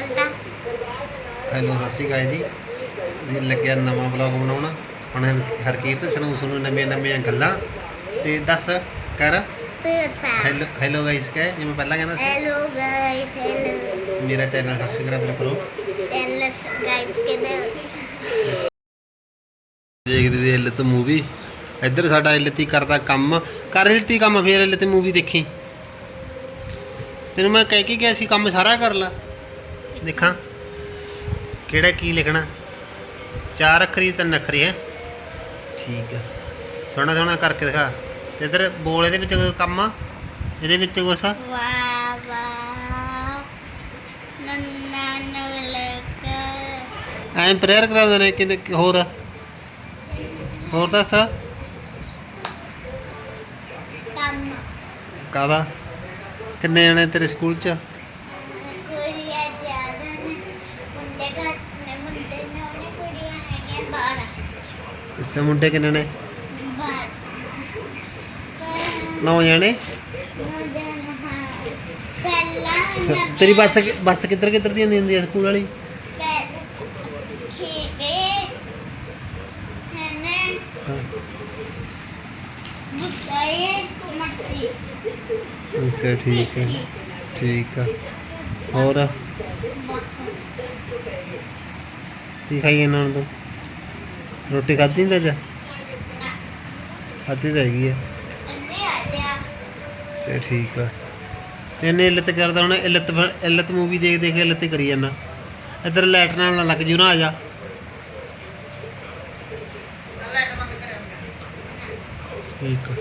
ਬੋਲਦਾ ਹੈਲੋ ਸਤਿ ਸ਼੍ਰੀ ਅਕਾਲ ਜੀ। ਅਸੀਂ ਲੱਗਿਆ ਨਵਾਂ ਵਲੌਗ ਬਣਾਉਣਾ। ਹੁਣ ਹਰਕੀਰਤ ਸੁਣਾਉ ਸੁਣੋ ਨਵੀਆਂ ਨਵੀਆਂ ਗੱਲਾਂ। ਤੇ ਦੱਸ ਕਰ। ਹੈਲੋ ਹੈਲੋ ਗਾਇਸ ਕਹੇ। ਜਿਵੇਂ ਪਹਿਲਾਂ ਕਹਿੰਦਾ ਸੀ। Hello guys hello. ਮੇਰਾ ਚੈਨਲ ਸਬਸਕ੍ਰਾਈਬ ਕਰੋ। ਟੈਲ ਸਬਸਕ੍ਰਾਈਬ ਕਰੋ ਦੇਖਦੇ ਦੇ ਇਲਤ ਮੂਵੀ ਇੱਧਰ ਸਾਡਾ ਇਲਤੀ ਕਰਦਾ ਕੰਮ। ਕਰ ਇਲਤੀ ਕੰਮ ਫੇਰ ਇਲਤ ਮੂਵੀ ਦੇਖੀ। ਤੈਨੂੰ ਮੈਂ ਕਹਿ ਕੇ ਗਿਆ ਸੀ ਕੰਮ ਸਾਰਾ ਕਰ ਲਾ। ਦੇਖਾਂ। ਕਿਹੜਾ ਕੀ ਲਿਖਣਾ? ਚਾਰ ਅੱਖਰੀ ਤਿੰਨ ਅੱਖਰੀ ਹੈ। ਠੀਕ ਹੈ ਸੋਹਣਾ ਸੋਹਣਾ ਕਰਕੇ ਦਿਖਾ। ਤੇ ਇੱਧਰ ਬੋਲ ਇਹਦੇ ਵਿੱਚ ਕੋਈ ਕੰਮ ਆ? ਇਹਦੇ ਵਿੱਚ ਕੁਛ ਆ? ਐਂ ਪ੍ਰੇਅਰ ਕਰਾਉਂਦੇ ਨੇ ਕਿ ਹੋਰ? ਹੋਰ ਦੱਸ। ਕੰਮ। ਕਾਦਾ ਕਿੰਨੇ ਜਣੇ ਤੇਰੇ ਸਕੂਲ ਚ? 12 ਅੱਛਾ ਮੁੰਡੇ ਕਿੰਨੇ ਨੇ? 12 ਨੌ ਜਣੇ? ਤੇਰੀ ਬੱਸ ਬੱਸ ਕਿੱਧਰ ਕਿੱਧਰ ਦੀ ਆਉਂਦੀ ਹੁੰਦੀ ਹੈ ਸਕੂਲ ਵਾਲੀ? ਅੱਛਾ, ਠੀਕ ਹੈ। ਠੀਕ ਆ। ਹੋਰ? ਕੀ ਖਾਈ ਇਹਨਾਂ ਨੂੰ ਤੂੰ? ਰੋਟੀ ਖਾਧੀ ਨਹੀਂ ਅੱਜ ਖਾਧੀ ਤਾਂ ਹੈਗੀ ਆ। ਅੰਨੇ ਠੀਕ ਆ। ਇਹਨੇ ਇਲਤ ਕਰਦਾ ਹੁਣ, ਇਲਤ ਇਲਤ ਮੂਵੀ ਦੇਖ ਦੇਖ ਕੇ ਇਲਤ ਕਰੀ ਜਾਂਦਾ। ਇੱਧਰ ਲਾਈਟ ਨਾਲ ਨਾ ਲੱਗ ਜੂ ਨਾ, ਆ ਜਾ। ਠੀਕ ਆ।